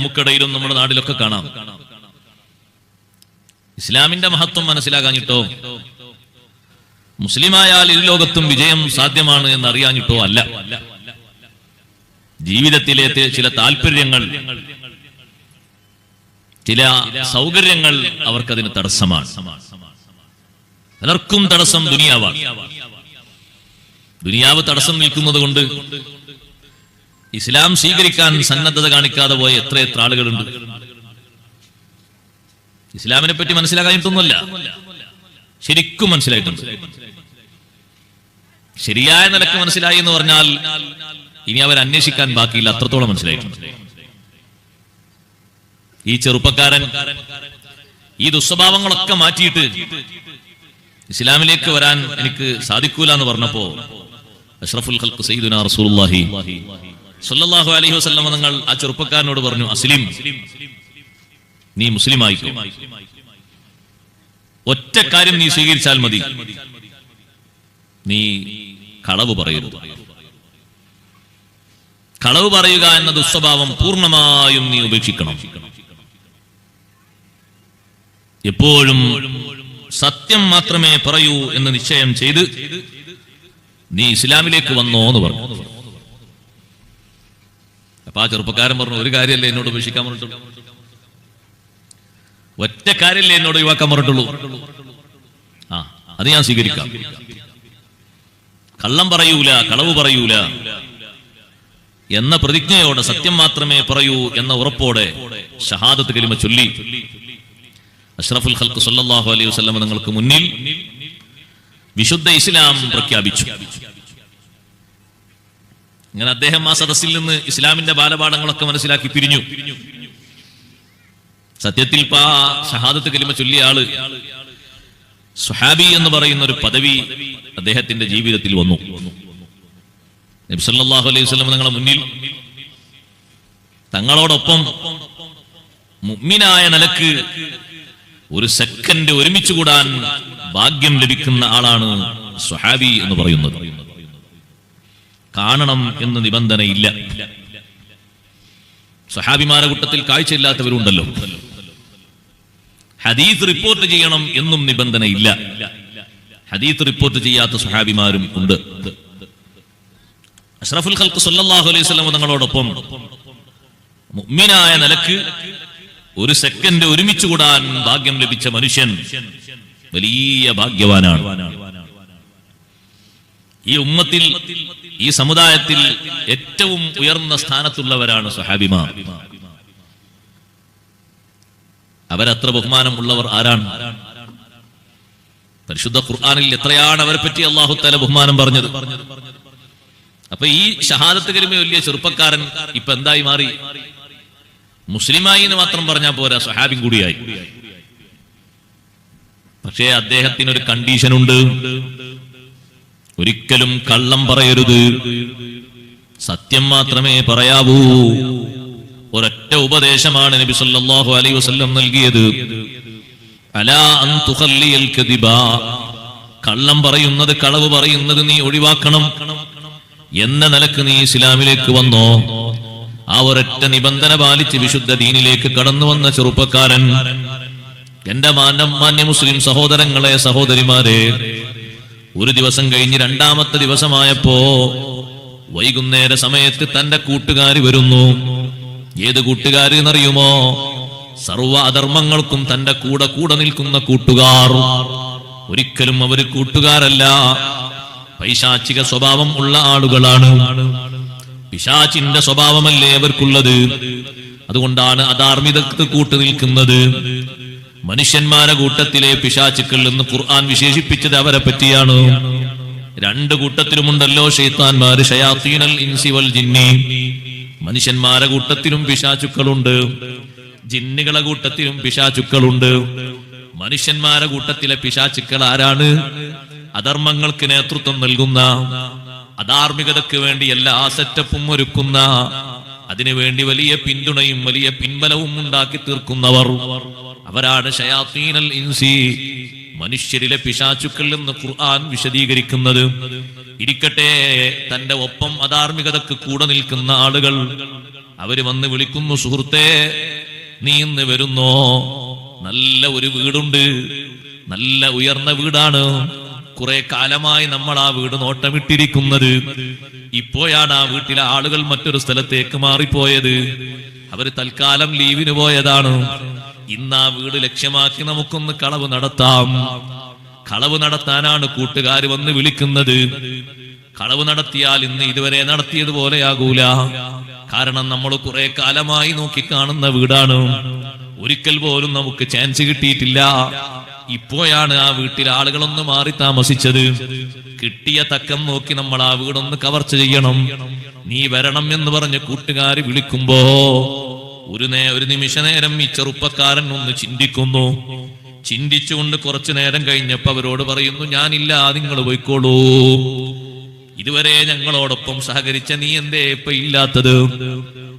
നമുക്കിടയിലും നമ്മുടെ നാടിലൊക്കെ കാണാം. ഇസ്ലാമിന്റെ മഹത്വം മനസ്സിലാകാഞ്ഞിട്ടോ? മുസ്ലിമായാൽ ഇരു ലോകത്തും വിജയം സാധ്യമാണ് എന്ന് അറിയാഞ്ഞിട്ടോ അല്ല. ജീവിതത്തിലെ ചില താല്പര്യങ്ങൾ ചില സൗകര്യങ്ങൾ അവർക്കതിന് തടസ്സമാണ്. പലർക്കും തടസ്സം ദുനിയാവാണ്. ദുനിയാവ് തടസ്സം നിൽക്കുന്നത് കൊണ്ട് ഇസ്ലാം സ്വീകരിക്കാൻ സന്നദ്ധത കാണിക്കാതെ പോയ എത്ര എത്ര ആളുകളുണ്ട് ഇസ്ലാമിനെ പറ്റി മനസ്സിലാകാനിട്ടൊന്നുമല്ല ശരിക്കും മനസ്സിലായിട്ടുണ്ട്. ശരിയായ നിലയ്ക്ക് മനസ്സിലായി എന്ന് പറഞ്ഞാൽ ഇനി അവർ അന്വേഷിക്കാൻ ബാക്കിയില്ല. അത്രത്തോളം മനസ്സിലായിട്ടുണ്ട്. ഈ ചെറുപ്പക്കാരൻ ഈ ദുസ്വഭാവങ്ങളൊക്കെ മാറ്റിയിട്ട് ഇസ്ലാമിലേക്ക് വരാൻ എനിക്ക് സാധിക്കൂല എന്ന് പറഞ്ഞപ്പോ അഷ്റഫുൽ ഖൽക്ക് സയ്യിദുനാ റസൂലുള്ളാഹി സ്വല്ലല്ലാഹു അലൈഹി വസ്ലമ നിങ്ങൾ ആ ചെറുപ്പക്കാരനോട് പറഞ്ഞു അസ്ലിം നീ മുസ്ലിം ആയിക്കോ ഒറ്റ കാര്യം നീ സ്വീകരിച്ചാൽ മതി. നീ കളവ് പറയരുത്. കളവ് പറയുക എന്ന ദുസ്വഭാവം പൂർണമായും നീ ഉപേക്ഷിക്കണം. എപ്പോഴും സത്യം മാത്രമേ പറയൂ എന്ന് നിശ്ചയം ചെയ്ത് നീ ഇസ്ലാമിലേക്ക് വന്നോ എന്ന് പറഞ്ഞു. അപ്പൊ ആ ചെറുപ്പക്കാരൻ പറഞ്ഞു ഒരു കാര്യമല്ലേ എന്നോട് ഉപേക്ഷിക്കാൻ പറഞ്ഞിട്ടുള്ളൂ? ഒറ്റ കാര്യമല്ലേ എന്നോട് ഒഴിവാക്കാൻ പറഞ്ഞിട്ടുള്ളൂ? ആ അത് ഞാൻ സ്വീകരിക്കാം. കള്ളം പറയൂല കളവ് പറയൂല. എന്ന പ്രതിജ്ഞയോടെ സത്യം മാത്രമേ പറയൂ എന്ന ഉറപ്പോടെ ഷഹാദത്ത് കലിമ ചൊല്ലി. അഷ്റഫുൽ ഖൽക്ക് സല്ലാഹു അലൈഹി വസല്ലം നിങ്ങൾക്ക് മുന്നിൽ വിശുദ്ധ ഇസ്ലാം പ്രഖ്യാപിച്ചു. ഇങ്ങനെ അദ്ദേഹം ആ സദസ്സിൽ നിന്ന് ഇസ്ലാമിന്റെ ബാലപാഠങ്ങളൊക്കെ മനസ്സിലാക്കി പിരിഞ്ഞു. സത്യത്തിൽ ആ ഷഹാദത്ത് കലിമ ചൊല്ലിയ ആൾ സുഹാബി എന്ന് പറയുന്ന ഒരു പദവി അദ്ദേഹത്തിന്റെ ജീവിതത്തിൽ വന്നു. നബി സല്ലല്ലാഹു അലൈഹി വസല്ലം നിങ്ങളുടെ മുന്നിൽ തങ്ങളോടൊപ്പം മുഅ്മിനായ നിലയ്ക്ക് ഒരു സെക്കൻഡ് ഒരുമിച്ച് കൂടാൻ ഭാഗ്യം ലഭിക്കുന്ന ആളാണ് സുഹാബി എന്ന് പറയുന്നത്. കാണണം എന്ന് നിബന്ധനയില്ല. സഹാബിമാരെ കൂട്ടത്തിൽ കാഴ്ചയില്ലാത്തവരുണ്ടല്ലോ. ഹദീസ് റിപ്പോർട്ട് ചെയ്യണം എന്നും നിബന്ധനയില്ല. ഹദീസ് റിപ്പോർട്ട് ചെയ്യാത്ത സഹാബിമാരും ഉണ്ട്. അഷ്റഫുൽ ഖൽക്ക് സല്ലല്ലാഹു അലൈഹി വസല്ലം തങ്ങളോടൊപ്പം മുഅ്മിനായ നിലയ്ക്ക് ഒരു സെക്കൻഡ് ഒരുമിച്ച് കൂടാൻ ഭാഗ്യം ലഭിച്ച മനുഷ്യൻ വലിയ ഭാഗ്യവാനാണ്. ഈ ഉമ്മത്തിൽ ഈ സമുദായത്തിൽ ഏറ്റവും ഉയർന്ന സ്ഥാനത്തുള്ളവരാണ് സഹാബിമാർ അവരത്ര ബഹുമാനമുള്ളവർ ആരാണ്? പരിശുദ്ധ ഖുർആാനിൽ എത്രയാണ് അവരെ പറ്റി അള്ളാഹു തല ബഹുമാനം പറഞ്ഞത്? അപ്പൊ ഈ ഷഹാദത്ത് കരിമ വലിയ ചെറുപ്പക്കാരൻ ഇപ്പൊ എന്തായി മാറി? മുസ്ലിമായി എന്ന് മാത്രം പറഞ്ഞാൽ പോരാ സഹാബിൻ കൂടിയായി. പക്ഷേ അദ്ദേഹത്തിന് ഒരു കണ്ടീഷൻ ഉണ്ട്. ഒരിക്കലും കള്ളം പറയരുത്. സത്യം മാത്രമേ പറയാവൂ. ഒരൊറ്റ ഉപദേശമാണ് നബി സല്ലല്ലാഹു അലൈഹി വസല്ലം നൽകിയത്. അലാ കള്ളം പറയുന്നത് കളവ് പറയുന്നത് നീ ഒഴിവാക്കണം. എന്ന നിലയ്ക്ക് നീ ഇസ്ലാമിലേക്ക് വന്നോ? ആ ഒരൊറ്റ നിബന്ധന പാലിച്ച് വിശുദ്ധ ദീനിലേക്ക് കടന്നു വന്ന ചെറുപ്പക്കാരൻ. എന്റെ മാന്യം മാന്യ മുസ്ലിം സഹോദരങ്ങളെ സഹോദരിമാരെ ഒരു ദിവസം കഴിഞ്ഞ് രണ്ടാമത്തെ ദിവസമായപ്പോ വൈകുന്നേര സമയത്ത് തന്റെ കൂട്ടുകാരി വരുന്നു. ഏത് കൂട്ടുകാർ എന്നറിയുമോ? സർവ അധർമ്മങ്ങൾക്കും തന്റെ കൂടെ കൂടെ നിൽക്കുന്ന കൂട്ടുകാർ. ഒരിക്കലും അവർ കൂട്ടുകാരല്ല. പൈശാചിക സ്വഭാവം ഉള്ള ആളുകളാണ്. പിശാചിന്റെ സ്വഭാവമല്ലേ അവർക്കുള്ളത്? അതുകൊണ്ടാണ് അധാർമികത്ത് കൂട്ടു നിൽക്കുന്നത്. മനുഷ്യന്മാരെ കൂട്ടത്തിലെ പിശാചുക്കൾ എന്ന് ഖുർആൻ വിശേഷിപ്പിച്ചത് അവരെ പറ്റിയാണ്. രണ്ട് കൂട്ടത്തിലുമുണ്ടല്ലോ ഷെയ്ത്താൻമാര് ഷയാത്തീനൽ ഇൻസിവൽ ജിന്നി. മനുഷ്യന്മാരെ കൂട്ടത്തിലും പിശാചുക്കളുണ്ട്. ജിന്നുകളെ കൂട്ടത്തിലും പിശാചുക്കളുണ്ട്. മനുഷ്യന്മാരെ കൂട്ടത്തിലെ പിശാചുക്കൾ ആരാണ്? അധർമ്മങ്ങൾക്ക് നേതൃത്വം നൽകുന്ന അധാർമികതയ്ക്ക് വേണ്ടി എല്ലാ സെറ്റപ്പും ഒരുക്കുന്ന അതിനുവേണ്ടി വലിയ പിന്തുണയും വലിയ പിൻബലവും ഉണ്ടാക്കി തീർക്കുന്നവർ. അവരാണ് ഷയാത്തീനൽ ഇൻസി. മനുഷ്യരിലെ പിശാചുക്കൾ എന്ന് ഖുർആൻ വിശദീകരിക്കുന്നത്. ഇരിക്കട്ടെ തന്റെ ഒപ്പം അധാർമികതക്ക് കൂടെ നിൽക്കുന്ന ആളുകൾ. അവർ വന്ന് വിളിക്കുന്നു സുഹൃത്തെ നീ ഇന്ന് വരുന്നോ? നല്ല ഒരു വീടുണ്ട്. നല്ല ഉയർന്ന വീടാണ്. കുറെ കാലമായി നമ്മൾ ആ വീട് നോട്ടമിട്ടിരിക്കുന്നത്. ഇപ്പോഴാണ് ആ വീട്ടിലെ ആളുകൾ മറ്റൊരു സ്ഥലത്തേക്ക് മാറിപ്പോയത്. അവർ തൽക്കാലം ലീവിന് പോയതാണ്. ഇന്ന് ആ വീട് ലക്ഷ്യമാക്കി നമുക്കൊന്ന് കളവ് നടത്താം. കളവ് നടത്താനാണ് കൂട്ടുകാർ വന്ന് വിളിക്കുന്നത്. കളവ് നടത്തിയാൽ ഇന്ന് ഇതുവരെ നടത്തിയതുപോലെയാകൂല കാരണം നമ്മൾ കുറെ കാലമായി നോക്കി കാണുന്ന വീടാണ്. ഒരിക്കൽ പോലും നമുക്ക് ചാൻസ് കിട്ടിയിട്ടില്ല. ഇപ്പോഴാണ് ആ വീട്ടിൽ ആളുകളൊന്ന് മാറി താമസിച്ചത്. കിട്ടിയ തക്കം നോക്കി നമ്മൾ ആ വീടൊന്ന് കവർച്ച ചെയ്യണം. നീ വരണം എന്ന് പറഞ്ഞ് കൂട്ടുകാര് വിളിക്കുമ്പോ ഒരു നേ ഒരു നിമിഷ നേരം ഈ ചെറുപ്പക്കാരൻ ഒന്ന് ചിന്തിക്കുന്നു. ചിന്തിച്ചുകൊണ്ട് കുറച്ചു നേരം കഴിഞ്ഞപ്പോ അവരോട് പറയുന്നു ഞാനില്ല നിങ്ങൾ പോയിക്കോളൂ. ഇതുവരെ ഞങ്ങളോടൊപ്പം സഹകരിച്ച നീ എന്തേ ഇപ്പൊ ഇല്ലാത്തത്?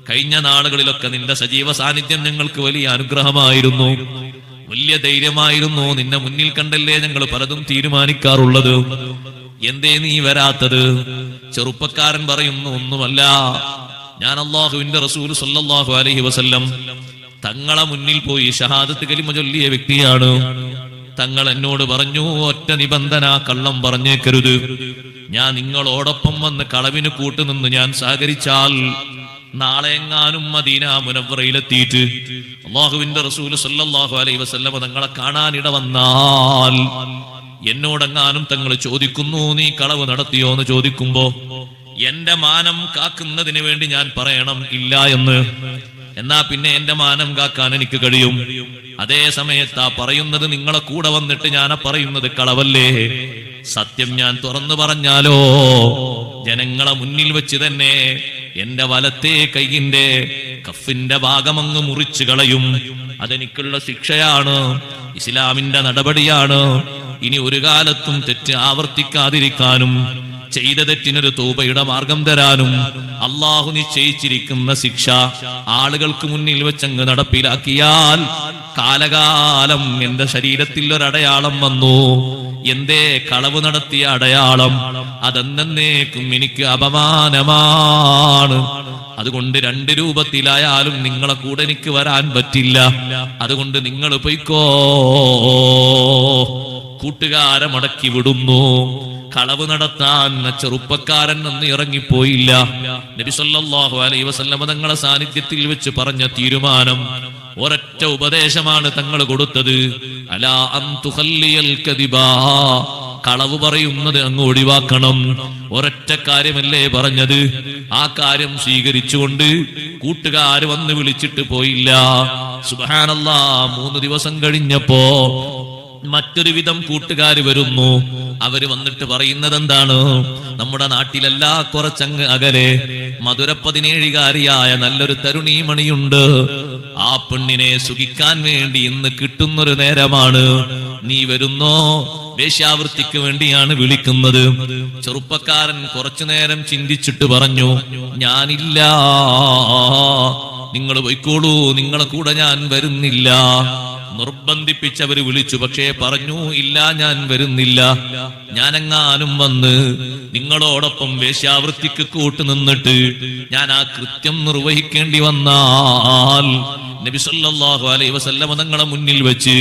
കഴിഞ്ഞ നാളുകളിലൊക്കെ നിന്റെ സജീവ സാന്നിധ്യം ഞങ്ങൾക്ക് വലിയ അനുഗ്രഹമായിരുന്നു. വലിയ ധൈര്യമായിരുന്നു. നിന്നെ മുന്നിൽ കണ്ടല്ലേ ഞങ്ങൾ പലതും തീരുമാനിക്കാറുള്ളത്. എന്തേ നീ വരാത്തത്? ചെറുപ്പക്കാരൻ പറയുന്നു ഒന്നുമല്ല. ഞാൻ അള്ളാഹുവിന്റെ റസൂൽ സല്ലാഹു അലഹി വസല്ലം തങ്ങളെ മുന്നിൽ പോയി ഷഹാദത്ത് കലിമ ചൊല്ലിയ വ്യക്തിയാണ്. തങ്ങൾ എന്നോട് പറഞ്ഞു ഒറ്റ നിബന്ധന കള്ളം പറഞ്ഞേക്കരുത്. ഞാൻ നിങ്ങളോടൊപ്പം വന്ന് കളവിന് കൂട്ടുനിന്ന് ഞാൻ സഹകരിച്ചാൽ നാളെ എങ്ങാനും മദീന മുനവറയിലെത്തിയിട്ട് അള്ളാഹുവിന്റെ റസൂൽ സല്ലാഹു അലൈഹി വസല്ലമ തങ്ങളെ കാണാനിട വന്നാൽ എന്നോടെങ്ങാനും തങ്ങൾ ചോദിക്കുന്നു നീ കളവ് നടത്തിയോ എന്ന് ചോദിക്കുമ്പോ എന്റെ മാനം കാക്കുന്നതിന് വേണ്ടി ഞാൻ പറയണം ഇല്ല എന്ന്. എന്നാ പിന്നെ എന്റെ മാനം കാക്കാൻ എനിക്ക് കഴിയും. അതേ സമയത്ത് ആ പറയുന്നത് നിങ്ങളെ കൂടെ വന്നിട്ട് ഞാൻ പറയുന്നത് കളവല്ലേ? സത്യം ഞാൻ തുറന്നു പറഞ്ഞാലോ? ജനങ്ങളെ മുന്നിൽ വെച്ച് തന്നെ എന്റെ വലത്തെ കൈയിന്റെ കഫിന്റെ ഭാഗമങ്ങ് മുറിച്ചു കളയും. അതെനിക്കുള്ള ശിക്ഷയാണ് ഇസ്ലാമിന്റെ നടപടിയാണ്. ഇനി ഒരു കാലത്തും തെറ്റ് ആവർത്തിക്കാതിരിക്കാനും ചെയ്ത തെറ്റിനൊരു തൂബയുടെ മാർഗം തരാനും അള്ളാഹു നിശ്ചയിച്ചിരിക്കുന്ന ശിക്ഷ ആളുകൾക്ക് മുന്നിൽ വെച്ചങ്ങ് നടപ്പിലാക്കിയാൽ കാലകാലം എന്റെ ശരീരത്തിൽ ഒരടയാളം വന്നു. എന്തേ കളവ് നടത്തിയ അടയാളം? അതെന്നേക്കും എനിക്ക് അപമാനമാണ്. അതുകൊണ്ട് രണ്ട് രൂപത്തിലായാലും നിങ്ങളെ കൂടെ എനിക്ക് വരാൻ പറ്റില്ല. അതുകൊണ്ട് നിങ്ങൾ പൊയ്ക്കോ. കൂട്ടുകാരെ മടക്കി വിടുന്നു. കളവ് നടത്താൻ ചെറുപ്പക്കാരൻ അന്ന് ഇറങ്ങിപ്പോയില്ല. നബി സല്ലല്ലാഹു അലൈഹി വസല്ലമ തങ്ങളെ സാന്നിധ്യത്തിൽ വെച്ച് പറഞ്ഞ തീരുമാനം ഒരൊറ്റ ഉപദേശമാണ് തങ്ങൾ കൊടുത്തത്. അലാ കളവ് പറയുന്നത് അങ്ങ് ഒഴിവാക്കണം. ഒരൊറ്റ കാര്യമല്ലേ പറഞ്ഞത്. ആ കാര്യം സ്വീകരിച്ചുകൊണ്ട് കൂട്ടുകാര് വന്ന് വിളിച്ചിട്ട് പോയില്ല. സുബാനല്ല മൂന്ന് ദിവസം കഴിഞ്ഞപ്പോ മറ്റൊരു വിധം കൂട്ടുകാര് വരുന്നു. അവർ വന്നിട്ട് പറയുന്നത് എന്താണ് നമ്മുടെ നാട്ടിലല്ല കുറച്ചങ്ങ് അകലെ. മധുര പതിനേഴുകാരിയായ നല്ലൊരു തരുണീമണിയുണ്ട്. ആ പെണ്ണിനെ സുഖിക്കാൻ വേണ്ടി ഇന്ന് കിട്ടുന്നൊരു നേരമാണ്. നീ വരുന്നോ? വേശ്യാവൃത്തിക്ക് വേണ്ടിയാണ് വിളിക്കുന്നത്. ചെറുപ്പക്കാരൻ കുറച്ചു നേരം ചിന്തിച്ചിട്ട് പറഞ്ഞു ഞാനില്ല. നിങ്ങൾ പോയിക്കോളൂ. നിങ്ങളെ കൂടെ ഞാൻ വരുന്നില്ല. നിർബന്ധിപ്പിച്ചവര് വിളിച്ചു. പക്ഷേ പറഞ്ഞു ഇല്ല ഞാൻ വരുന്നില്ല. ഞാനെങ്ങാനും വന്ന് നിങ്ങളോടൊപ്പം വേശ്യാവൃത്തിക്ക് കൂട്ടുനിന്നിട്ട് ഞാൻ ആ കൃത്യം നിർവഹിക്കേണ്ടി വന്നാൽ നബി സല്ലല്ലാഹു അലൈഹി വസല്ലമ തങ്ങളെ മുന്നിൽ വെച്ച്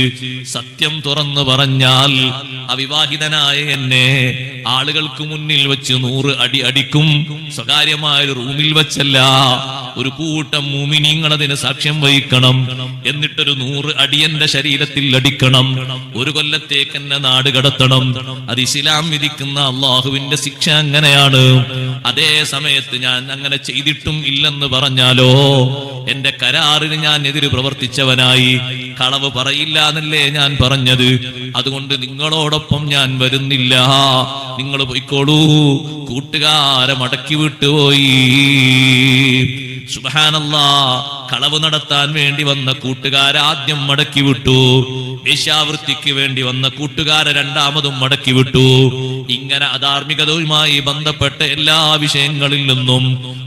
സത്യം തുറന്നു പറഞ്ഞാൽ അവിവാഹിതനായ എന്നെ ആളുകൾക്ക് മുന്നിൽ വെച്ച് നൂറ് അടി അടിക്കും. സ്വകാര്യമായ ഒരു റൂമിൽ വെച്ചല്ല ഒരു കൂട്ടം മൂമിനിങ്ങൾ അതിന് സാക്ഷ്യം വഹിക്കണം. എന്നിട്ടൊരു നൂറ് അടി എന്റെ ശരീരത്തിൽ അടിക്കണം. ഒരു കൊല്ലത്തേക്ക് എന്നെ നാട് കടത്തണം. അത് ഇസ്ലാം വിധിക്കുന്ന അള്ളാഹുവിന്റെ ശിക്ഷ അങ്ങനെയാണ്. അതേ സമയത്ത് ഞാൻ അങ്ങനെ ചെയ്തിട്ടും ഇല്ലെന്ന് പറഞ്ഞാലോ? എന്റെ കരാറിന് ഞാൻ എതിര് പ്രവർത്തിച്ചവനായി. കളവ് പറയില്ല എന്നല്ലേ ഞാൻ പറഞ്ഞത്. അതുകൊണ്ട് നിങ്ങളോടൊപ്പം ഞാൻ വരുന്നില്ല. നിങ്ങൾ പോയിക്കോളൂ. കൂട്ടുകാരെ മടക്കി വിട്ടുപോയി. സുബഹാനല്ലാ. കളവ് നടത്താൻ വേണ്ടി വന്ന കൂട്ടുകാരാദ്യം മടക്കി വിട്ടു. വേശ്യാവൃത്തിക്ക് വേണ്ടി വന്ന കൂട്ടുകാരെ രണ്ടാമതും മടക്കി വിട്ടു. ഇങ്ങനെ അധാർമികതയുമായി ബന്ധപ്പെട്ട എല്ലാ വിഷയങ്ങളിൽ നിന്നും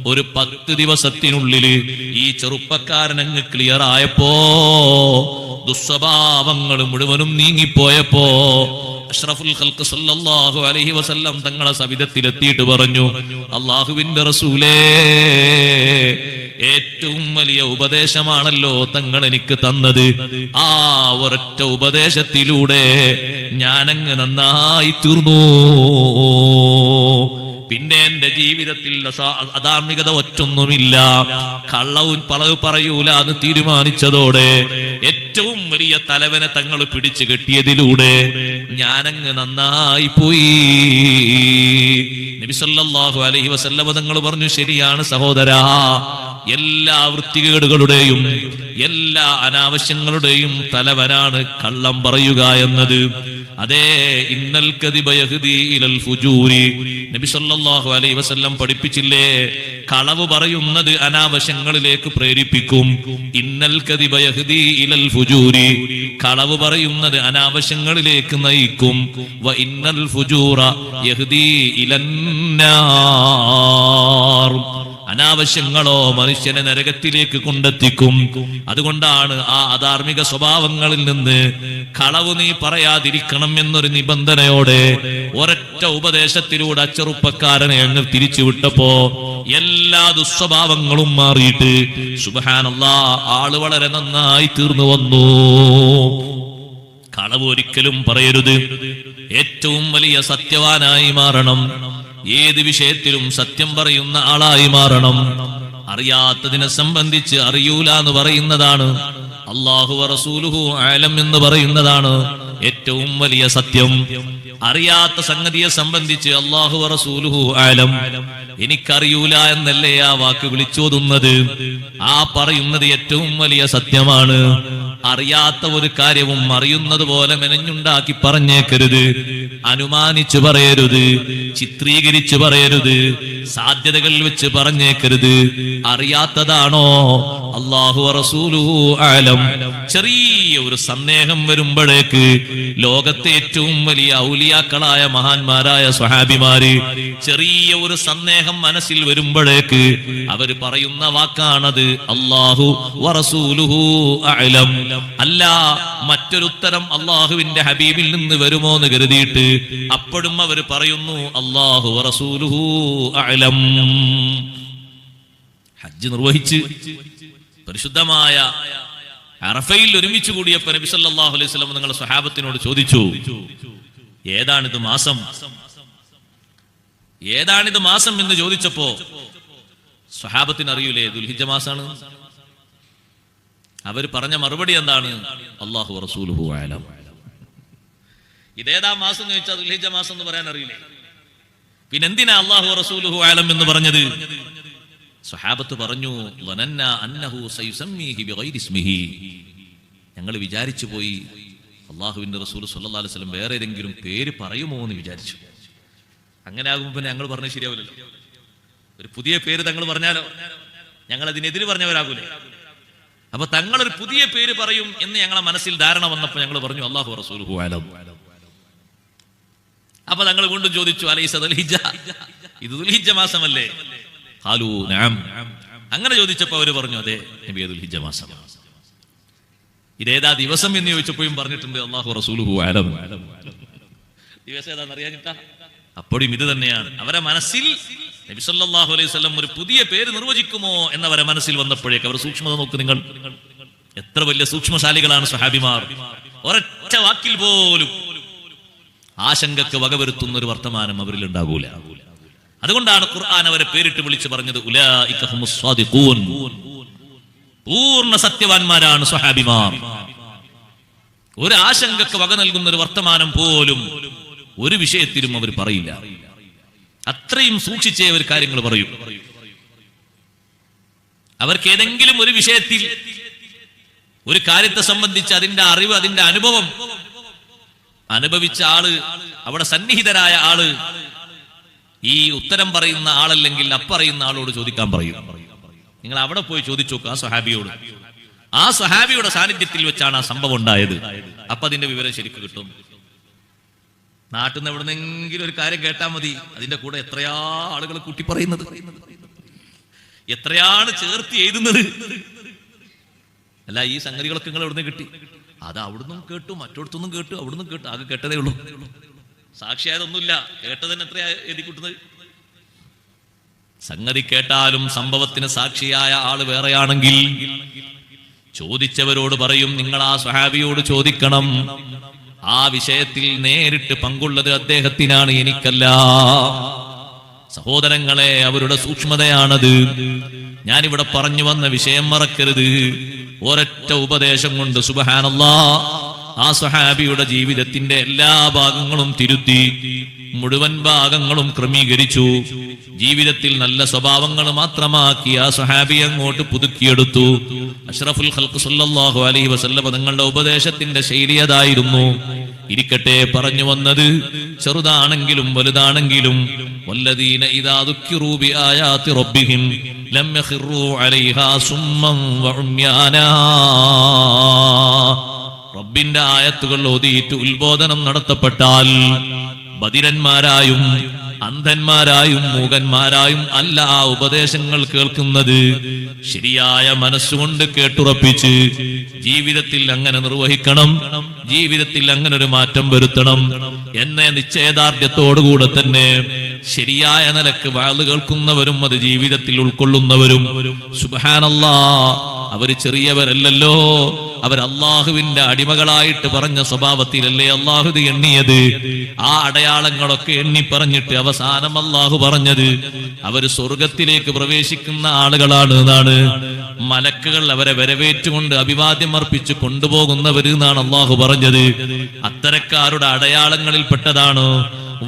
ഒരു പത്ത് ദിവസത്തിനുള്ളിൽ ഈ ചെറുപ്പക്കാരൻ അങ്ങ് ക്ലിയർ ആയപ്പോ ദുസ്വഭാവങ്ങൾ മുഴുവനും നീങ്ങിപ്പോയപ്പോ അഷ്റഫുൽ ഖൽക്ക് സല്ലല്ലാഹു അലൈഹി വസല്ലം തങ്ങളെ സവിധത്തിലെത്തിയിട്ട് പറഞ്ഞു അള്ളാഹുവിന്റെ റസൂലേ ഏറ്റവും വലിയ ഉപദേശമാണല്ലോ തങ്ങൾ എനിക്ക് തന്നത്. ആ ഒരൊറ്റ ഉപദേശത്തിലൂടെ ഞാനങ്ങ് നന്നായി തീർന്നു. പിന്നെ എന്റെ ജീവിതത്തിൽ അധാർമികത ഒറ്റൊന്നുമില്ല. കള്ളവും പളവ് പറയൂല എന്ന് തീരുമാനിച്ചതോടെ ഏറ്റവും വലിയ തലവനെ തങ്ങൾ പിടിച്ചു കെട്ടിയതിലൂടെ ഞാനങ്ങ് നന്നായി പോയി. നബിസല്ലാഹു അലഹി വസല്ലമ തങ്ങൾ പറഞ്ഞു ശരിയാണ് സഹോദരാ എല്ലാ വൃത്തികേടുകളുടെയും എല്ലാ അനാവശ്യങ്ങളുടെയും തലവനാണ് കള്ളം പറയുക എന്നത്. അതേ ഇന്നൽ നബിസല്ലാഹു അലൈ ഇലൽ വസല്ലം പഠിപ്പിച്ചില്ലേ കളവ് പറയുന്നത് അനാവശ്യങ്ങളിലേക്ക് പ്രേരിപ്പിക്കും. ഇന്നൽ കദിബ യഹ്ദി ഇലൽ ഫുജൂരി. കളവ് പറയുന്നത് അനാവശ്യങ്ങളിലേക്ക് നയിക്കും. വ ഇന്നൽ ഫുജൂറ യഹ്ദി ഇലന്നാർ അനാവശ്യങ്ങളോ മനുഷ്യനെ നരകത്തിലേക്ക് കൊണ്ടെത്തിക്കും. അതുകൊണ്ടാണ് ആ അധാർമിക സ്വഭാവങ്ങളിൽ നിന്ന് കളവ് നീ പറയാതിരിക്കണം എന്നൊരു നിബന്ധനയോടെ ഒരൊറ്റ ഉപദേശത്തിലൂടെ അച്ചറുപ്പക്കാരനെ ചെറുപ്പക്കാരനെ അങ്ങ് തിരിച്ചുവിട്ടപ്പോ എല്ലാ ദുസ്വഭാവങ്ങളും മാറിയിട്ട് സുബഹാനല്ല ആൾ വളരെ നന്നായി തീർന്നു വന്നു. കളവ് ഒരിക്കലും പറയരുത്. ഏറ്റവും വലിയ സത്യവാനായി മാറണം. ഏത് വിഷയത്തിലും സത്യം പറയുന്ന ആളായി മാറണം. അറിയാത്തതിനെ സംബന്ധിച്ച് അറിയൂല എന്ന് പറയുന്നതാണ് അള്ളാഹു റസൂലുഹു ആലം എന്ന് പറയുന്നതാണ് ഏറ്റവും വലിയ സത്യം. അറിയാത്ത സംഗതിയെ സംബന്ധിച്ച് അള്ളാഹു റസൂലുഹു ആലം എനിക്കറിയൂല എന്നല്ലേ ആ വാക്ക് വിളിച്ചോതുന്നത്? ആ പറയുന്നത് ഏറ്റവും വലിയ സത്യമാണ്. അറിയാത്ത ഒരു കാര്യവും അറിയുന്നത് പോലെ മെനഞ്ഞുണ്ടാക്കി പറഞ്ഞേക്കരുത്. അനുമാനിച്ചു പറയരുത്. ചിത്രീകരിച്ചു പറയരുത്. സാധ്യതകൾ വെച്ച് പറഞ്ഞേക്കരുത്. അറിയാത്തതാണോ? അള്ളാഹു ആലം ചെറിയ ഒരു സന്ദേഹം വരുമ്പോഴേക്ക് ലോകത്തെ ഏറ്റവും വലിയ ഔലിയാക്കളായ മഹാന്മാരായ സ്വഹാബിമാര് ചെറിയ ഒരു സന്ദേഹം മനസ്സിൽ വരുമ്പോഴേക്ക് അവർ പറയുന്ന വാക്കാണത് അള്ളാഹു അലം. അല്ല മറ്റൊരു ഉത്തരം അള്ളാഹുവിന്റെ ഹബീബിൽ നിന്ന് വരുമോ എന്ന് കരുതിയിട്ട് അപ്പോഴും അവർ പറയുന്നു അള്ളാഹു റസൂലുഹു അലം ഹജ്ജ് നിർവഹിച്ച് പരിശുദ്ധമായ അറഫയിൽ ഒരുമിച്ച് കൂടിയപ്പോ നബി സല്ലല്ലാഹു അലൈഹി സ്വലം നിങ്ങൾ സ്വഹാബത്തിനോട് ചോദിച്ചു ഏതാണിത് മാസം? ഏതാണിത് മാസം എന്ന് ചോദിച്ചപ്പോ സ്വഹാബത്തിന് അറിയൂലേ ദുൽഹിജ മാസാണ്. അവർ പറഞ്ഞ മറുപടി എന്താണ്? അള്ളാഹു റസൂലുഹു ഇതേതാ മാസം ചോദിച്ചാൽ ദുൽഹിജ മാസം എന്ന് പറയാൻ അറിയില്ലേ? പിന്നെ എന്തിനാ അള്ളാഹു റസൂലുഹു ആലം എന്ന് പറഞ്ഞത്? സ്വഹാബത്ത് പറഞ്ഞു "ലനന്ന അന്നഹു സയുസമ്മീഹി ബിഗൈരി ഞങ്ങൾ വിചാരിച്ചു പോയി അള്ളാഹുവിന്റെ റസൂൽ സല്ലാ അലൈഹി വസല്ലം വേറെ ഏതെങ്കിലും പേര് പറയുമോ എന്ന് വിചാരിച്ചു. അങ്ങനെ ആകുമ്പോൾ ഞങ്ങൾ പറഞ്ഞ ശരിയാവില്ലല്ലോ. ഒരു പുതിയ പേര് തങ്ങൾ പറഞ്ഞാലോ? ഞങ്ങൾ അതിനെതിര് പറഞ്ഞവരാകൂലേ? അപ്പൊ തങ്ങളൊരു പുതിയ പേര് പറയും എന്ന് ഞങ്ങളെ മനസ്സിൽ ധാരണ വന്നപ്പോൾ ഞങ്ങൾ പറഞ്ഞു അള്ളാഹു റസൂൽ ആലം അപ്പൊ തങ്ങൾ വീണ്ടും ചോദിച്ചു അലൈസ ഇത് ദുൽഹിജ മാസമല്ലേ? ഹാലു നഅം അങ്ങനെ ചോദിച്ചപ്പോ അവർ പറഞ്ഞു അതെ നബി ദുൽഹിജ്ജ മാസം ഇതേതാ ദിവസം എന്ന് ചോദിച്ചപ്പോഴും പറഞ്ഞിട്ടുണ്ട് അള്ളാഹു റസൂലുഹു ആലം ദിവസം ഏതാണെന്ന് അറിയാഞ്ഞിട്ടാ? അപ്പോഴും ഇത് തന്നെയാണ്. അവരെ മനസ്സിൽ നബി സല്ലല്ലാഹു അലൈഹി ഒരു പുതിയ പേര് നിർവചിക്കുമോ എന്നവരെ മനസ്സിൽ വന്നപ്പോഴേക്ക് അവർ സൂക്ഷ്മത നോക്ക് നിങ്ങൾ. എത്ര വലിയ സൂക്ഷ്മശാലികളാണ് സ്വഹാബിമാർ ഒരൊറ്റ വാക്കിൽ പോലും ആശങ്കക്ക് വകവരുത്തുന്ന ഒരു വർത്തമാനം അവരിൽ ഉണ്ടാകൂല അതുകൊണ്ടാണ് ഖുർആൻ അവരെ പേരിട്ട് വിളിച്ച് പറഞ്ഞത്. പൂർണ സത്യവാന്മാരാണ് സ്വഹാബിമാർ ഒരു ആശങ്കക്ക് വക നൽകുന്ന ഒരു വർത്തമാനം പോലും ഒരു വിഷയത്തിലും അവർ പറയില്ല. അത്രയും സൂക്ഷിച്ചേ അവർ കാര്യങ്ങൾ പറയും. അവർക്ക് ഏതെങ്കിലും ഒരു വിഷയത്തിൽ ഒരു കാര്യത്തെ സംബന്ധിച്ച് അതിന്റെ അറിവ് അതിന്റെ അനുഭവം അനുഭവിച്ച ആൾ അവിടെ സന്നിഹിതരായ ആൾ ഈ ഉത്തരം പറയുന്ന ആളല്ലെങ്കിൽ അപ്പറയുന്ന ആളോട് ചോദിക്കാൻ പറയും. നിങ്ങൾ അവിടെ പോയി ചോദിച്ചു ആ സഹാബിയോട് ആ സഹാബിയുടെ സാന്നിധ്യത്തിൽ വെച്ചാണ് ആ സംഭവം ഉണ്ടായത്. അപ്പൊ അതിന്റെ വിവരം ശരിക്കും കിട്ടും. നാട്ടിൽ നിന്ന് എവിടുന്നെങ്കിലും ഒരു കാര്യം കേട്ടാൽ മതി. അതിന്റെ കൂടെ എത്രയാ ആളുകൾ കൂട്ടി പറയുന്നത് എത്രയാണ് ചേർത്ത് എഴുതുന്നത്? അല്ല ഈ സംഗതികളൊക്കെ നിങ്ങൾ എവിടുന്ന് കിട്ടി? അത് അവിടുന്ന് കേട്ടു മറ്റോടത്തുനിന്നും കേട്ടു അവിടുന്ന് കേട്ടു ആകെ കേട്ടതേ ഉള്ളൂ. സാക്ഷിയായതൊന്നുമില്ല. കേട്ടതന്നെ എത്രയാ എഴുതി കൂട്ടുന്നത്? സംഗതി കേട്ടാലും സംഭവത്തിന് സാക്ഷിയായ ആൾ വേറെയാണെങ്കിൽ ചോദിച്ചവരോട് പറയും നിങ്ങൾ ആ സ്വഹാബിയോട് ചോദിക്കണം. ആ വിഷയത്തിൽ നേരിട്ട് പങ്കുള്ളത് അദ്ദേഹത്തിനാണ് എനിക്കല്ല. സഹോദരങ്ങളെ അവരുടെ സൂക്ഷ്മതയാണത്. ഞാനിവിടെ പറഞ്ഞു വന്ന വിഷയം മറക്കരുത്. ഒരൊറ്റ ഉപദേശം കൊണ്ട് സുബഹാനല്ലാ. ആ സഹാബിയുടെ ജീവിതത്തിന്റെ എല്ലാ ഭാഗങ്ങളും തിരുത്തി മുഴുവൻ ഭാഗങ്ങളും ക്രമീകരിച്ചു. ജീവിതത്തിൽ നല്ല സ്വഭാവങ്ങൾ മാത്രമാക്കി ആ സഹാബി അങ്ങോട്ട് പുതുക്കിയെടുത്തു. അഷ്റഫുൽ ഖൽഖ് സല്ലല്ലാഹു അലൈഹി വസല്ലമ നിങ്ങളുടെ ഉപദേശത്തിന്റെ ശൈലി അതായിരുന്നു. ഇരിക്കട്ടെ പറഞ്ഞു വന്നത് ചെറുതാണെങ്കിലും വലുതാണെങ്കിലും വല്ലദീന ഇദാ ദുക്കിറൂ ബിആയാതി റബ്ബിഹിം ലം യഖിറൂ അലൈഹാ സുമ്മൻ വഉമ്യാനാ റബ്ബിന്റെ ആയത്തുകൾ ഓതിയിട്ട് ഉത്ബോധനം നടത്തപ്പെട്ടാൽ ബദിരന്മാരായും അന്ധന്മാരായും മൂകന്മാരായും അല്ല ആ ഉപദേശങ്ങൾ കേൾക്കുന്നത്. ശരിയായ മനസ്സുകൊണ്ട് കേട്ടുറപ്പിച്ച് ജീവിതത്തിൽ അങ്ങനെ നിർവഹിക്കണം. ജീവിതത്തിൽ അങ്ങനെ ഒരു മാറ്റം വരുത്തണം എന്ന നിശ്ചയദാർഢ്യത്തോടുകൂടെ തന്നെ ശരിയായ നിലയ്ക്ക് വാൾ കേൾക്കുന്നവരും അത് ജീവിതത്തിൽ ഉൾക്കൊള്ളുന്നവരും. സുബാനല്ലാ അവർ ചെറിയവരല്ലല്ലോ. അവർ അള്ളാഹുവിന്റെ അടിമകളായിട്ട് പറഞ്ഞ സ്വഭാവത്തിലല്ലേ അള്ളാഹു എണ്ണിയത്? ആ അടയാളങ്ങളൊക്കെ എണ്ണി പറഞ്ഞിട്ട് അവസാനം അള്ളാഹു പറഞ്ഞത് അവർ സ്വർഗത്തിലേക്ക് പ്രവേശിക്കുന്ന ആളുകളാണ് എന്നാണ്. മലക്കുകൾ അവരെ വരവേറ്റുകൊണ്ട് അഭിവാദ്യം അർപ്പിച്ച് കൊണ്ടുപോകുന്നവര് എന്നാണ് അള്ളാഹു പറഞ്ഞത്. അത്തരക്കാരുടെ അടയാളങ്ങളിൽ പെട്ടതാണ്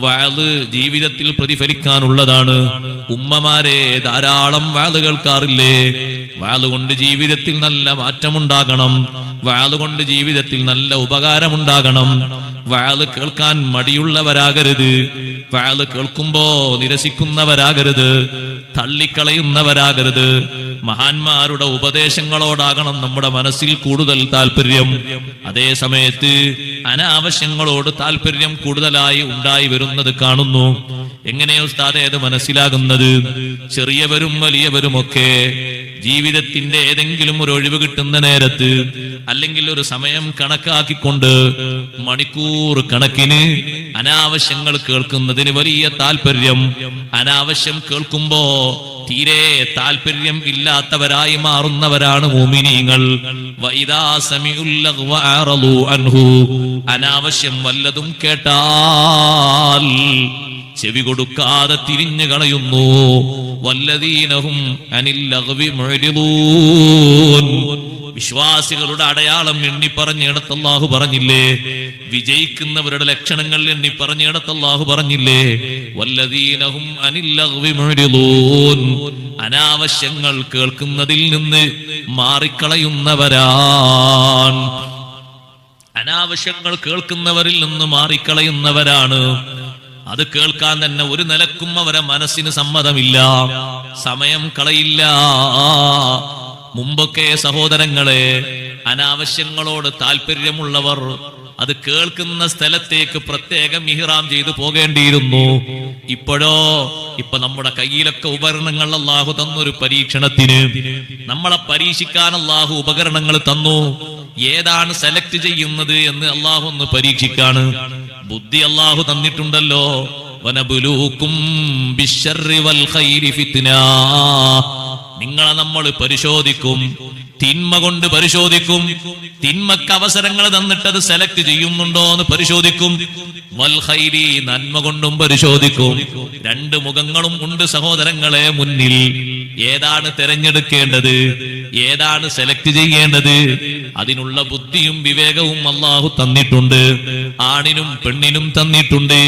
വാൾ ജീവിതത്തിൽ പ്രതിഫലിക്കാനുള്ളതാണ്. ഉമ്മമാരെ ധാരാളം വാൾ കേൾക്കാറില്ലേ? വാൾ കൊണ്ട് ജീവിതത്തിൽ നല്ല മാറ്റമുണ്ടാകണം. വാൾ കൊണ്ട് ജീവിതത്തിൽ നല്ല ഉപകാരമുണ്ടാകണം. വാൾ കേൾക്കാൻ മടിയുള്ളവരാകരുത്. വാൾ കേൾക്കുമ്പോ നിരസിക്കുന്നവരാകരുത്. തള്ളിക്കളയുന്നവരാകരുത്. മഹാന്മാരുടെ ഉപദേശങ്ങളോടാകണം നമ്മുടെ മനസ്സിൽ കൂടുതൽ താല്പര്യം. അതേ സമയത്ത് അനാവശ്യങ്ങളോട് താല്പര്യം കൂടുതലായി ഉണ്ടായി വരുന്നത് കാണുന്നു. എങ്ങനെയോ അത് മനസ്സിലാകുന്നത്? ചെറിയവരും വലിയവരുമൊക്കെ ജീവിതത്തിന്റെ ഏതെങ്കിലും ഒരു ഒഴിവ് കിട്ടുന്ന നേരത്ത് അല്ലെങ്കിൽ ഒരു സമയം കണക്കാക്കിക്കൊണ്ട് മണിക്കൂർ കണക്കിന് അനാവശ്യങ്ങൾ കേൾക്കുന്നതിന് വലിയ താല്പര്യം. അനാവശ്യം കേൾക്കുമ്പോ തീരെ താല്പര്യം ഇല്ലാത്തവരായി മാറുന്നവരാണ് മോമിനീങ്ങൾ. അനാവശ്യം വല്ലതും കേട്ടാൽ ചെവി കൊടുക്കാതെ തിരിഞ്ഞു കളയുന്നു. വല്ലതീനഹും മുഅ്രിദൂൻ. വിശ്വാസികളുടെ അടയാളം എണ്ണി പറഞ്ഞിടത്ത് അല്ലാഹു പറഞ്ഞില്ലേ? വിജയിക്കുന്നവരുടെ ലക്ഷണങ്ങൾ എണ്ണി പറഞ്ഞിടത്ത് അല്ലാഹു പറഞ്ഞില്ലേ? വല്ലതീനഹും അനാവശ്യങ്ങൾ കേൾക്കുന്നതിൽ നിന്ന് മാറിക്കളയുന്നവരാണ്. അനാവശ്യങ്ങൾ കേൾക്കുന്നവരിൽ നിന്ന് മാറിക്കളയുന്നവരാണ്. അത് കേൾക്കാൻ തന്നെ ഒരു നിലക്കും അവരെ മനസ്സിന് സമ്മതമില്ല. സമയം കളയില്ല. മുമ്പൊക്കെ സഹോദരങ്ങളെ അനാവശ്യങ്ങളോട് താല്പര്യമുള്ളവർ അത് കേൾക്കുന്ന സ്ഥലത്തേക്ക് പ്രത്യേകം ഇഹ്റാം ചെയ്തു പോകേണ്ടിയിരുന്നു. ഇപ്പോഴോ ഇപ്പൊ നമ്മുടെ കയ്യിലൊക്കെ ഉപകരണങ്ങൾ അള്ളാഹു തന്നൊരു പരീക്ഷണത്തിന്. നമ്മളെ പരീക്ഷിക്കാൻ അള്ളാഹു ഉപകരണങ്ങൾ തന്നു. ഏതാണ് സെലക്ട് ചെയ്യുന്നത് എന്ന് അള്ളാഹു ഒന്ന് പരീക്ഷിക്കാണ്. ബുദ്ധി അള്ളാഹു തന്നിട്ടുണ്ടല്ലോ. നിങ്ങളെ നമ്മൾ പരിശോധിക്കും. തിന്മ കൊണ്ട് പരിശോധിക്കും. തിന്മക്ക് അവസരങ്ങൾ തന്നിട്ട് അത് സെലക്ട് ചെയ്യുന്നുണ്ടോ എന്ന് പരിശോധിക്കും. വൽഹൈരി നന്മ കൊണ്ടും പരിശോധിക്കും. രണ്ട് മുഖങ്ങളും ഉണ്ട് സഹോദരങ്ങളെ മുന്നിൽ. ഏതാണ് തിരഞ്ഞെടുക്കേണ്ടത്? ഏതാണ് സെലക്ട് ചെയ്യേണ്ടത്? അതിനുള്ള ബുദ്ധിയും വിവേകവും അള്ളാഹു തന്നിട്ടുണ്ട്. ആണിനും പെണ്ണിനും തന്നിട്ടുണ്ട്.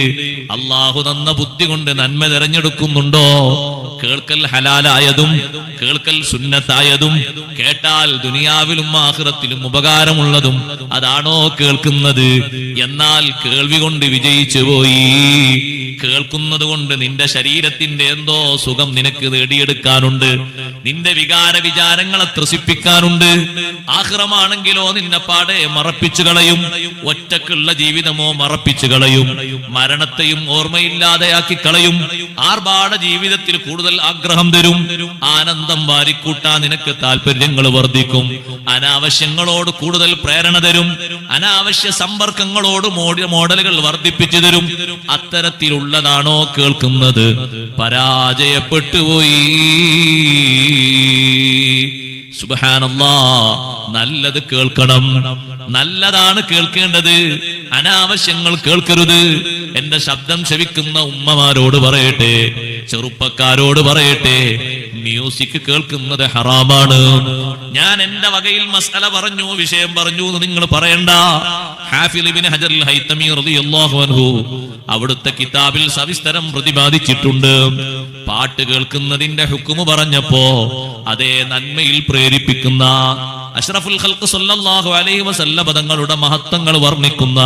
അള്ളാഹു തന്ന ബുദ്ധി കൊണ്ട് നന്മ തെരഞ്ഞെടുക്കുന്നുണ്ടോ? കേൾക്കൽ ഹലാലായതും കേൾക്കൽ സുന്നത്തായതും കേട്ടാൽ ദുനിയാവിലും ആഹ്റത്തിലും ഉപകാരമുള്ളതും അതാണോ കേൾക്കുന്നത്? എന്നാൽ കേൾവി കൊണ്ട് വിജയിച്ചു പോയി. കേൾക്കുന്നത് കൊണ്ട് നിന്റെ ശരീരത്തിന്റെ എന്തോ സുഖം നിനക്ക് നേടിയെടുക്കാനുണ്ട്. നിന്റെ വികാര വിചാരങ്ങളെ ത്രസിപ്പിക്കാനുണ്ട്. ആഹ്റമാണെങ്കിലോ നിന്നെ പാടെ മറപ്പിച്ചു കളയും. ഒറ്റക്കുള്ള ജീവിതമോ മറപ്പിച്ചു കളയും. മരണത്തെയും ഓർമ്മയില്ലാതെയാക്കി കളയും. ആർഭാട ജീവിതത്തിൽ കൂടുതൽ ആഗ്രഹം തരും. ആനന്ദം വാരിക്കൂട്ടാൻ നിനക്ക് താല്പര്യങ്ങൾ വർദ്ധിക്കും. അനാവശ്യങ്ങളോട് കൂടുതൽ പ്രേരണ തരും. അനാവശ്യ സമ്പർക്കങ്ങളോട് മോഡ- മോഡലുകൾ വർദ്ധിപ്പിച്ചു തരും. അത്തരത്തിലുള്ളതാണോ കേൾക്കുന്നത്? പരാജയപ്പെട്ടുപോയി സുബഹാനല്ലാ നല്ലത് കേൾക്കണം. നല്ലതാണ് കേൾക്കേണ്ടത്. അനാവശ്യങ്ങൾ കേൾക്കരുത്. എന്റെ ശബ്ദം ശവിക്കുന്ന ഉമ്മമാരോട് പറയട്ടെ. ചെറുപ്പക്കാരോട് പറയട്ടെ മ്യൂസിക് കേൾക്കുന്നത് ഹറാമാണ്. ഞാൻ എന്റെ വകയിൽ മസല പറഞ്ഞു വിഷയം പറഞ്ഞു എന്ന് നിങ്ങൾ പറയണ്ട. അവിടുത്തെ കിതാബിൽ സവിസ്തരം പ്രതിപാദിച്ചിട്ടുണ്ട്. പാട്ട് കേൾക്കുന്നതിന്റെ ഹുക്കുമ് പറഞ്ഞപ്പോ അതേ നന്മയിൽ പ്രേരിപ്പിക്കുന്ന അഷ്റഫുൽ ഖൽക്ക് സല്ലല്ലാഹു അലൈഹി വസല്ല പദങ്ങളുടെ മഹത്വങ്ങൾ വർണിക്കുന്ന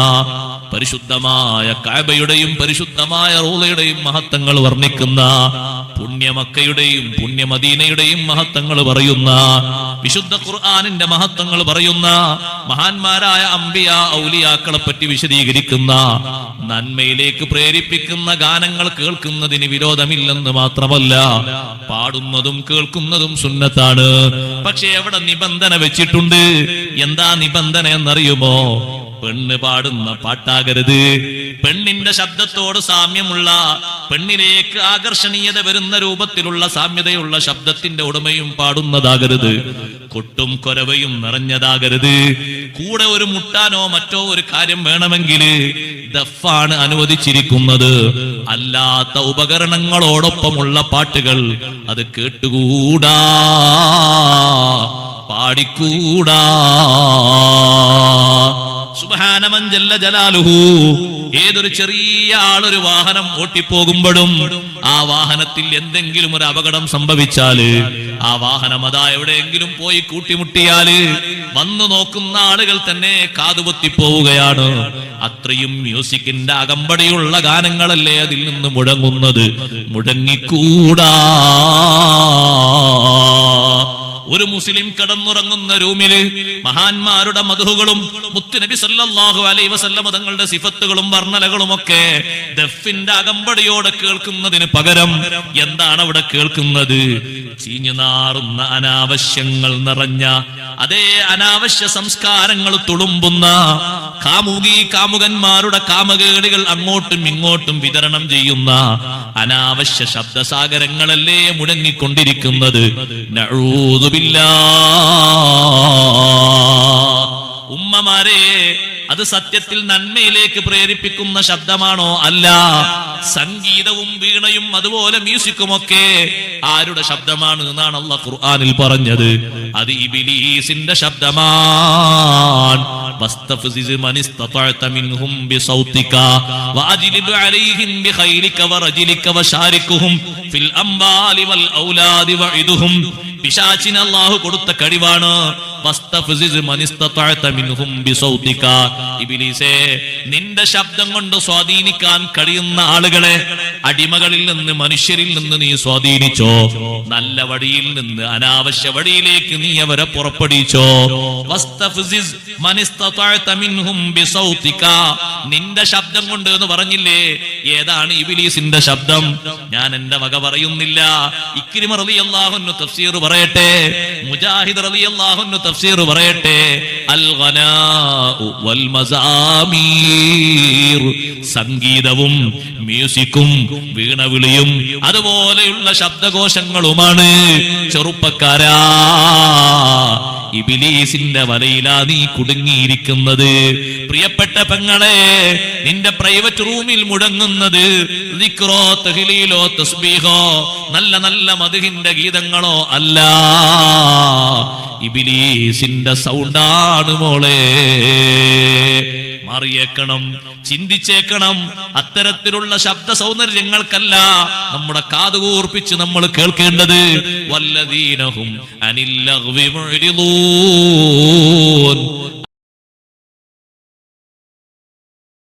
പരിശുദ്ധമായ കാബയുടെയും പരിശുദ്ധമായ റൂളയുടെയും മഹത്വങ്ങൾ വർണിക്കുന്ന പുണ്യമക്കയുടെയും പുണ്യമദീനയുടെയും മഹത്വങ്ങൾ പറയുന്ന വിശുദ്ധ ഖുർആാനിന്റെ മഹത്വങ്ങൾ പറയുന്ന മഹാന്മാരായ അമ്പിയ ഔലിയാക്കളെ പറ്റി വിശദീകരിക്കുന്ന നന്മയിലേക്ക് പ്രേരിപ്പിക്കുന്ന ഗാനങ്ങൾ കേൾക്കുന്നതിന് വിരോധമില്ലെന്ന് മാത്രമല്ല പാടുന്നതും കേൾക്കുന്നതും സുന്നത്താണ്. പക്ഷെ എവിടെ നിബന്ധന വെച്ചിട്ടുണ്ട്? എന്താ നിബന്ധന എന്നറിയുമോ? പെണ്ണ് പാടുന്ന പാട്ടാകരുത്. പെണ്ണിന്റെ ശബ്ദത്തോട് സാമ്യമുള്ള പെണ്ണിലേക്ക് ആകർഷണീയത വരുന്ന രൂപത്തിലുള്ള സാമ്യതയുള്ള ശബ്ദത്തിന്റെ ഉടമയും പാടുന്നതാകരുത്. കൊട്ടും കൊരവയും നിറഞ്ഞതാകരുത്. കൂടെ ഒരു മുട്ടാനോ മറ്റോ ഒരു കാര്യം വേണമെങ്കിൽ ദഫാണ് അനുവദിച്ചിരിക്കുന്നത്. അല്ലാത്ത ഉപകരണങ്ങളോടൊപ്പമുള്ള പാട്ടുകൾ അത് കേട്ടുകൂടാ. പാടിക്കൂടാ. ജലാലുഹു. ഏതൊരു ചെറിയ ആളൊരു വാഹനം ഓട്ടിപ്പോകുമ്പോഴും ആ വാഹനത്തിൽ എന്തെങ്കിലും ഒരു അപകടം സംഭവിച്ചാൽ ആ വാഹനം അതാ എവിടെയെങ്കിലും പോയി കൂട്ടിമുട്ടിയാൽ വന്നു നോക്കുന്ന ആളുകൾ തന്നെ കാതുപൊത്തി പോവുകയാണ് അത്രയും മ്യൂസിക്കിന്റെ അകമ്പടിയുള്ള ഗാനങ്ങളല്ലേ അതിൽ നിന്ന് മുടങ്ങുന്നത് മുഴങ്ങിക്കൂടാ. ഒരു മുസ്ലിം കിടന്നുറങ്ങുന്ന റൂമിൽ മഹാന്മാരുടെ മധുഹുകളും മുത്തുനബി സല്ലാഹു അലൈ വസല്ലമ തങ്ങളുടെ സിഫത്തുകളും വർണനകളും ഒക്കെ ദഫിന്റെ അകമ്പടിയോടെ കേൾക്കുന്നതിന് പകരം എന്താണ് അവിടെ കേൾക്കുന്നത്? ചീഞ്ഞു നാറുന്ന അനാവശ്യങ്ങൾ നിറഞ്ഞ അതേ അനാവശ്യ സംസ്കാരങ്ങൾ തുളുമ്പുന്ന കാമുകി കാമുകന്മാരുടെ കാമകേടുകൾ അങ്ങോട്ടും ഇങ്ങോട്ടും വിതരണം ചെയ്യുന്ന അനാവശ്യ ശബ്ദസാഗരങ്ങളല്ലേ മുടങ്ങിക്കൊണ്ടിരിക്കുന്നത് നഊദുബില്ലാ. ഉമ്മമാരെ അത് സത്യത്തിൽ നന്മയിലേക്ക് പ്രേരിപ്പിക്കുന്ന ശബ്ദമാണോ? അല്ല. സംഗീതവും വീണയും അതുപോലെ മ്യൂസിക്കുമൊക്കെ ആരുടെ ശബ്ദമാണ് എന്നാണ് അള്ള ഖുർആാനിൽ പറഞ്ഞത്. അത് ഇബിലീസിന്റെ ശബ്ദമാണ്. പിശാചിന് അള്ളാഹു കൊടുത്ത കഴിവാണ്. നിന്റെ ശബ്ദം കൊണ്ട് സ്വാധീനിക്കാൻ കഴിയുന്ന ആളുകളെ അടിമകളിൽ നിന്ന് മനുഷ്യരിൽ നിന്ന് നീ സ്വാധീനിച്ചോ? നല്ല വഴിയിൽ നിന്ന് അനാവശ്യ വഴിയിലേക്ക് നീ അവരെ പുറപ്പെടിച്ചോ. നിന്റെ ശബ്ദം കൊണ്ട് എന്ന് പറഞ്ഞില്ലേ ഏതാണ് ഇബിലീസിന്റെ ശബ്ദം? ഞാൻ എന്റെ വക പറയുന്നില്ല. ഇക്രിമ റളിയല്ലാഹു തഫ്സീർ പറയട്ടെ. മുജാഹിദ് റളിയല്ലാഹു തഫ്സീർ പറയട്ടെ. അൽ വൽ മസാമീർ സംഗീതവും മ്യൂസിക്കും വീണവിളിയും അതുപോലെയുള്ള ശബ്ദകോശങ്ങളുമാണ്. ചെറുപ്പക്കാരാ ഇബിലീസിന്റെ വലയിലാ നീ കുടുങ്ങിയിരിക്കുന്നത്. പ്രിയപ്പെട്ട പെങ്ങളെ നിന്റെ പ്രൈവറ്റ് റൂമിൽ മുടങ്ങുന്നത് തസ്ബീഹോ നല്ല നല്ല മധുഹിന്റെ ഗീതങ്ങളോ അല്ല. ഇബിലീസിന്റെ സൗണ്ടാണ് മോളെ. മാറിയേക്കണം. ചിന്തിച്ചേക്കണം. അത്തരത്തിലുള്ള ശബ്ദ സൗന്ദര്യങ്ങൾക്കല്ല നമ്മുടെ കാതുകൂർപ്പിച്ച് നമ്മൾ കേൾക്കേണ്ടത്. വല്ലതീനഹും മുഅ്രിദൂൻ.